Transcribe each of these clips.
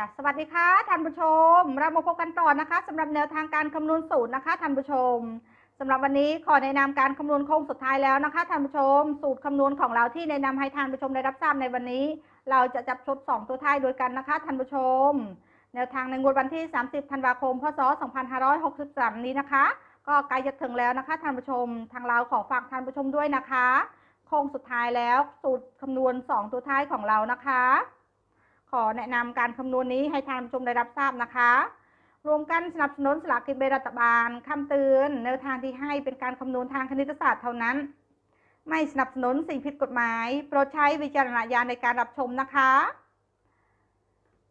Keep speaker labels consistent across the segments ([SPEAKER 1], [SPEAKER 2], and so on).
[SPEAKER 1] จ้ะสวัสดีค่ะท่านผู้ชม เรามาพบกันต่อนะคะสำหรับแนวทางการคำนวณสูตรนะคะท่านผู้ชมสำหรับวันนี้ขอแนะนำการคำนวณโค้งสุดท้ายแล้วนะคะท่านผู้ชม สูตรคำนวณของเราที่แนะนำให้ท่านผู้ชมได้รับทราบในวันนี้ เราจะจับชด2 ตัวท้ายด้วยกันนะคะท่านผู้ชม แนวทางในงวดวันที่ 30 ธันวาคม พศ 2563 นี้นะคะ ก็ใกล้จะถึงแล้วนะคะท่านผู้ชม ทางเราขอฝากท่านผู้ชมด้วยนะคะ โค้งสุดท้ายแล้วสูตรคำนวณ 2 ตัวท้ายของเรานะคะ ขอแนะนำการคำนวณนี้ให้ท่านผู้ชมได้รับทราบนะคะรวมกันสนับสนุนสลากกินแบ่งรัฐบาลคำเตือนแนวทางที่ให้เป็นการคำนวณทางคณิตศาสตร์เท่านั้น ไม่สนับสนุนสิ่งผิดกฎหมาย โปรดใช้วิจารณญาณในการรับชมนะคะ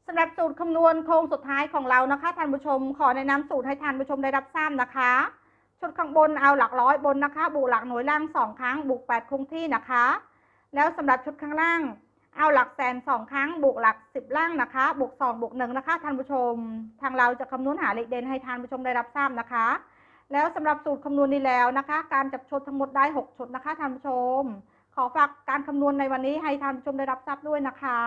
[SPEAKER 1] สำหรับสูตรคำนวณโครงสุดท้ายของเรานะคะท่านผู้ชม ขอแนะนำสูตรให้ท่านผู้ชมได้รับทราบนะคะชุดข้างบนเอาหลักร้อยบนนะคะ บวกหลักหน่วยล่างสองครั้งบวกแปดคงที่นะคะ แล้วสำหรับชุดข้างล่าง เอาหลักแสนสองครั้งบวกหลักสิบล่างนะคะ บวกสองบวกหนึ่งนะคะท่านผู้ชม ทางเราจะคำนวณหาเลขเด่นให้ท่านผู้ชมได้รับทราบนะคะ แล้วสำหรับสูตรคำนวณนี้แล้วนะคะ การจับชดทั้งหมดได้หกชุดนะคะท่านผู้ชม ขอฝากการคำนวณในวันนี้ให้ท่านผู้ชมได้รับทราบด้วยนะคะ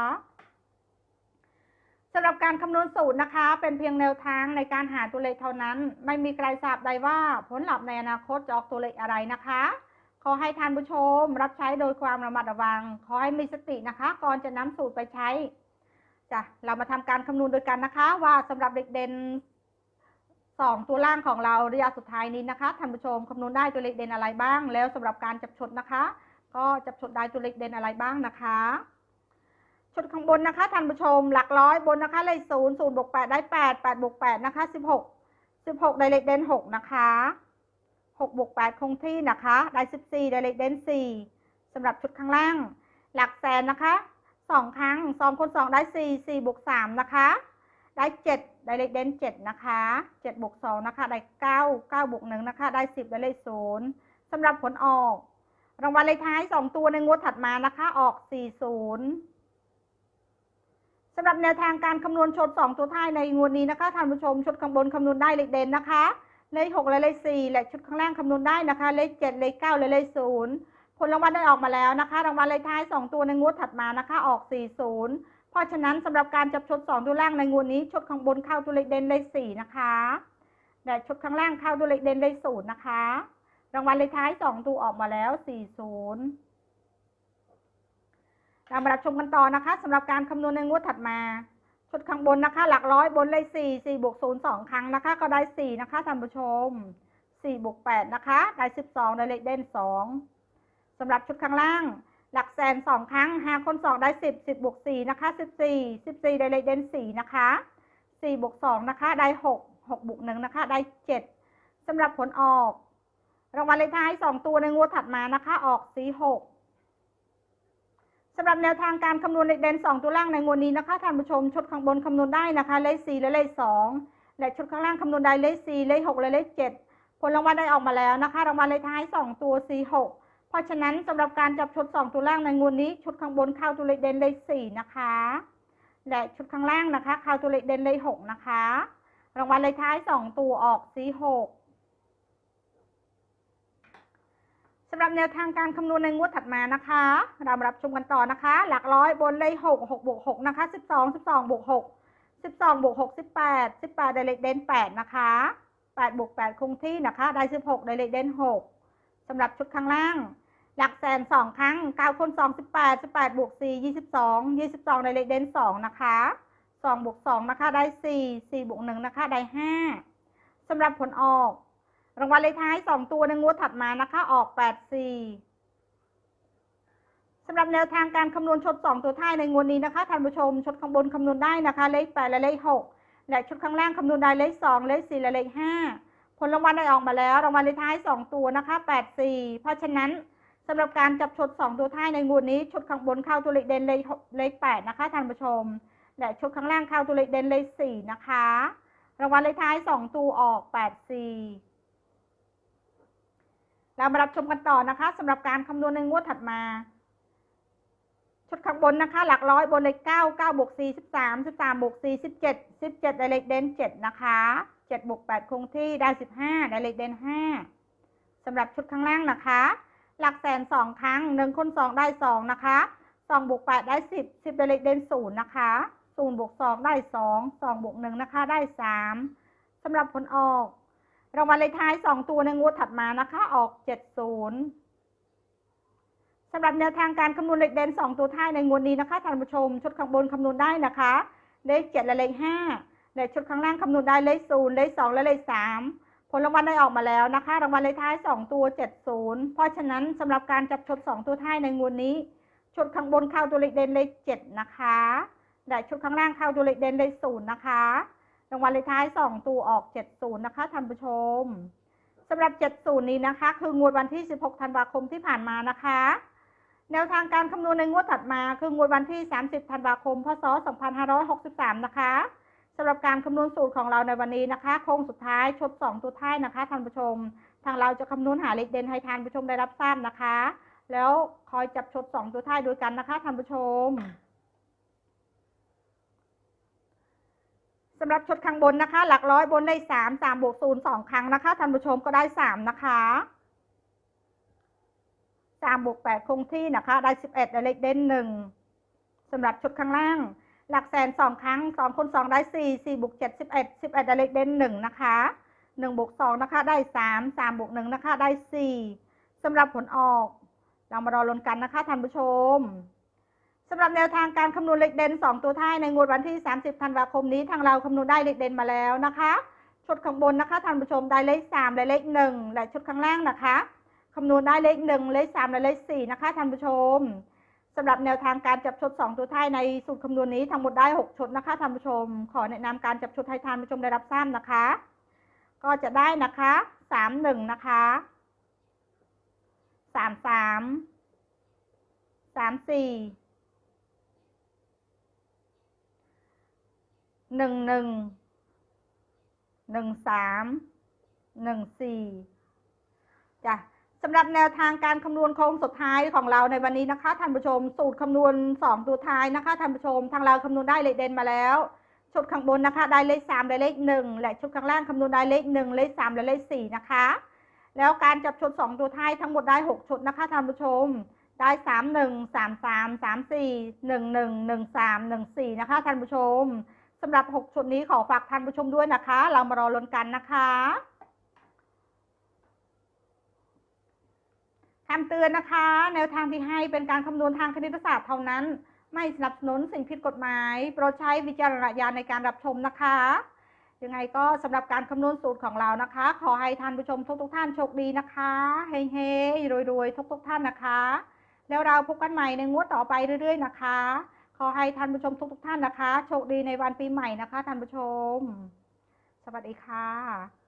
[SPEAKER 1] สำหรับการคำนวณสูตรนะคะ เป็นเพียงแนวทางในการหาตัวเลขเท่านั้น ไม่มีใครทราบใดว่าผลลัพธ์ในอนาคตจะออกตัวเลขอะไรนะคะ ขอให้ท่านผู้ชม รับใช้โดยความระมัดระวัง ขอให้มีสตินะคะ ก่อนจะนำสูตรไปใช้จ้ะเรามาทำการคำนวณโดยกันนะคะ ว่าสำหรับเด็กเด่นสองตัวล่างของเราระยะสุดท้ายนี้นะคะท่านผู้ชมคำนวณได้ตัวเลขเด่นอะไรบ้าง แล้วสำหรับการจับชดนะคะ ก็จับชดได้ตัวเลขเด่นอะไรบ้างนะคะชุดข้างบนนะคะท่านผู้ชมหลักร้อยบนนะคะเลขศูนย์ศูนย์บวกแปดได้แปดแปดบวกแปดนะคะสิบหกสิบหกได้เลขเด่นหกนะคะ หกบวกแปดคงที่นะคะ ได้สิบสี่ได้เลขเด่นสี่สำหรับชุดข้างล่าง หลักแสนนะคะสองครั้งสองคนสองได้สี่สี่บวกสามนะคะ ได้เจ็ดได้เลขเด่นเจ็ดนะคะเจ็ดบวกสองนะคะ ได้เก้าเก้าบวกหนึ่งนะคะ ได้สิบได้เลขศูนย์สำหรับผลออก รางวัลเลขท้ายสองตัวในงวดถัดมานะคะ ออกสี่ศูนย์สำหรับแนวทางการคำนวณชดสองตัวท้ายในงวดนี้นะคะท่านผู้ชมชดข้างบนคำนวณได้เลขเด่นนะคะ เลขหกและเลขสี่และชุดข้างล่างคำนวณได้นะคะ เลขเจ็ดเลขเก้าและเลขศูนย์ผลรางวัลได้ออกมาแล้วนะคะ รางวัลเลขท้ายสองตัวในงวดถัดมานะคะ ออกสี่ศูนย์เพราะฉะนั้นสำหรับการจับชุดสองตัวล่างในงวดนี้ชุดข้างบนเข้าตัวเลขเด่นเลขสี่นะคะและชุดข้างล่างเข้าตัวเลขเด่นเลขศูนย์นะคะ รางวัลเลขท้ายสองตัวออกมาแล้วสี่ศูนย์เรามารับชมกันต่อนะคะสำหรับการคำนวณในงวดถัดมา ชุดข้างบนนะคะ หลักร้อยบนเลขสี่สี่บวกศูนย์สองครั้งนะคะ ก็ได้สี่นะคะท่านผู้ชมสี่บวกแปดนะคะ ได้สิบสองได้เลขเด่นสองสำหรับชุดข้างล่าง หลักแสนสองครั้งหาคนสองได้สิบสิบบวกสี่นะคะสิบสี่สิบสี่ได้เลขเด่นสี่นะคะสี่บวกสองนะคะ ได้หกหกบวกหนึ่งนะคะ ได้เจ็ดสำหรับผลออก รางวัลเลขท้ายสองตัวในงวดถัดมานะคะ ออกสี่หก สำหรับแนวทางการคำนวณเลขเด่น2 ตัวล่างในงวดนี้นะคะท่านผู้ชมชุดข้างบนคำนวณได้นะคะเลข4และเลข2และชุดข้างล่างคำนวณได้เลข4เลข6และเลข7ผลรางวัลได้ออกมาแล้วนะคะ รางวัลเลขท้าย 2 ตัว 46 เพราะฉะนั้นสำหรับการจับชุด 2 ตัวล่างในงวดนี้ ชุดข้างบนเข้าตัวเลขเด่นเลข4นะคะและชุดข้างล่างนะคะเข้าตัวเลขเด่นเลข6นะคะ รางวัลเลขท้าย 2 ตัวออก46 สำหรับแนวทางการคำนวณในงวดถัดมานะคะ เรามารับชมกันต่อนะคะ หลักร้อยบนเลขหกหกบวกหกนะคะสิบสองสิบสองบวกหกสิบสองบวกหกสิบแปดสิบแปดได้เลขเดนแปดนะคะแปดบวกแปดคงที่นะคะ ได้สิบหกได้เลขเดนหกสำหรับชุดข้างล่าง หลักแสนสองครั้งเก้าคนสองสิบแปดสิบแปดบวกสี่ยี่สิบสองยี่สิบสองได้เลขเดนสองนะคะสองบวกสองนะคะ ได้สี่สี่บวกหนึ่งนะคะ ได้ห้าสำหรับผลออก รางวัลเลขท้ายสองตัวในงวดถัดมานะคะ ออกแปดสี่สำหรับแนวทางการคำนวณชดสองตัวท้ายในงวดนี้นะคะท่านผู้ชมชดข้างบนคำนวณได้นะคะ เลขแปดและเลขหกและชุดข้างล่างคำนวณได้เลขสองเลขสี่และเลขห้าผลรางวัลได้ออกมาแล้ว รางวัลเลขท้ายสองตัวนะคะแปดสี่เพราะฉะนั้นสำหรับการจับชดสองตัวท้ายในงวดนี้ชุดข้างบนเข้าตัวเลขเด่นเลขเลขแปดนะคะท่านผู้ชมและชุดข้างล่างเข้าตัวเลขเด่นเลขสี่นะคะ รางวัลเลขท้ายสองตัวออกแปดสี่ เรามารับชมกันต่อนะคะสำหรับการคำนวณในงวดถัดมา ชุดข้างบนนะคะ หลักร้อยบนเลขเก้าเก้าบวกสี่สิบสามสิบสามบวกสี่สิบเจ็ดสิบเจ็ดได้เลขเด่นเจ็ดนะคะเจ็ดบวกแปดคงที่ได้สิบห้าได้เลขเด่นห้าสำหรับชุดข้างล่างนะคะ หลักแสนสองครั้งหนึ่งคนสองได้สองนะคะสองบวกแปดได้สิบสิบได้เลขเด่นศูนย์นะคะศูนย์บวกสองได้สองสองบวกหนึ่งนะคะ ได้สามสำหรับผลออก รางวัลเลขท้ายสองตัวในงวดถัดมานะคะ ออกเจ็ดศูนย์สำหรับแนวทางการคำนวณเลขเด่นสองตัวท้ายในงวดนี้นะคะท่านผู้ชม ชุดข้างบนคำนวณได้นะคะ เลขเจ็ดและเลขห้าและชุดข้างล่างคำนวณได้เลขศูนย์เลขสองและเลขสามผลรางวัลได้ออกมาแล้วนะคะ รางวัลเลขท้ายสองตัวเจ็ดศูนย์เพราะฉะนั้นสำหรับการจับชุดสองตัวท้ายในงวดนี้ชุดข้างบนเข้าตัวเลขเด่นเลขเจ็ดนะคะและชุดข้างล่างเข้าตัวเลขเด่นเลขศูนย์นะคะ รางวัลเลขท้ายสองตัวออกเจ็ดศูนย์นะคะท่านผู้ชมสำหรับเจ็ดศูนย์นี้นะคะ คืองวดวันที่สิบหกธันวาคมที่ผ่านมานะคะ แนวทางการคำนวณในงวดถัดมา คืองวดวันที่30ธันวาคม พศ2563นะคะสำหรับการคำนวณสูตรของเราในวันนี้นะคะ โค้งสุดท้ายชด2ตัวท้ายนะคะท่านผู้ชม ทางเราจะคำนวณหาเลขเด่นให้ท่านผู้ชมได้รับทราบนะคะ แล้วคอยจับชด2ตัวท้ายด้วยกันนะคะท่านผู้ชม สำหรับชดข้างบนนะคะ หลักร้อยบนได้3 3บวก0 2ครั้งนะคะท่านผู้ชมก็ได้3นะคะ3บวก8คงที่นะคะ ได้11ได้เลขเด่นหนึ่งสำหรับชุดข้างล่าง หลักแสนสองครั้งสองคูณสองได้สี่สี่บวกเจ็ดสิบเอ็ดสิบเอ็ดได้เลขเด่นหนึ่งนะคะหนึ่งบวกสองนะคะ ได้สามสามบวกหนึ่งนะคะ ได้สี่สำหรับผลออก เรามารอลุ้นกันนะคะท่านผู้ชม สำหรับแนวทางการคำนวณเลขเด่น 2 ตัวท้ายในงวดวันที่ 30 ธันวาคมนี้ทางเราคำนวณได้เลขเด่นมาแล้วนะคะชุดข้างบนนะคะท่านผู้ชมได้เลข 3 และเลข 1 และชุดข้างล่างนะคะคำนวณได้เลข 1 เลข 3 และเลข 4 นะคะท่านผู้ชมสำหรับแนวทางการจับชุด 2 ตัวท้ายในสูตรคำนวณนี้ทั้งหมดได้ 6 ชุดนะคะท่านผู้ชม ขอแนะนำการจับชุดให้ท่านผู้ชมได้รับทราบนะคะ ก็จะได้นะคะ 31 นะคะ 33 34 หนึ่งหนึ่งหนึ่งสามหนึ่งสี่จ้ะสำหรับแนวทางการคำนวณโค้งสุดท้ายของเราในวันนี้นะคะท่านผู้ชม สูตรคำนวณสองตัวท้ายนะคะท่านผู้ชม ทางเราคำนวณได้เลขเด่นมาแล้ว ชุดข้างบนนะคะ ได้เลขสามได้เลขหนึ่งและชุดข้างล่างคำนวณได้เลขหนึ่งเลขสามและเลขสี่นะคะ แล้วการจับชุดสองตัวท้ายทั้งหมดได้หกชุดนะคะท่านผู้ชม ได้สามหนึ่งสามสามสามสี่หนึ่งหนึ่งหนึ่งสามหนึ่งสี่นะคะท่านผู้ชม สำหรับหกชุดนี้ขอฝากท่านผู้ชมด้วยนะคะ เรามารอลุ้นกันนะคะคำเตือนนะคะ แนวทางที่ให้เป็นการคำนวณทางคณิตศาสตร์เท่านั้น ไม่สนับสนุนสิ่งผิดกฎหมาย โปรดใช้วิจารณญาณในการรับชมนะคะ ยังไงก็สำหรับการคำนวณสูตรของเรานะคะ ขอให้ท่านผู้ชมทุกทุกๆท่านโชคดีนะคะเฮ้ๆรวยๆทุกทุกท่านนะคะ แล้วเราพบกันใหม่ในงวดต่อไปเรื่อย ๆ นะคะ ขอให้ท่านผู้ชมทุกทุกๆท่านนะคะ โชคดีในวันปีใหม่นะคะท่านผู้ชม สวัสดีค่ะ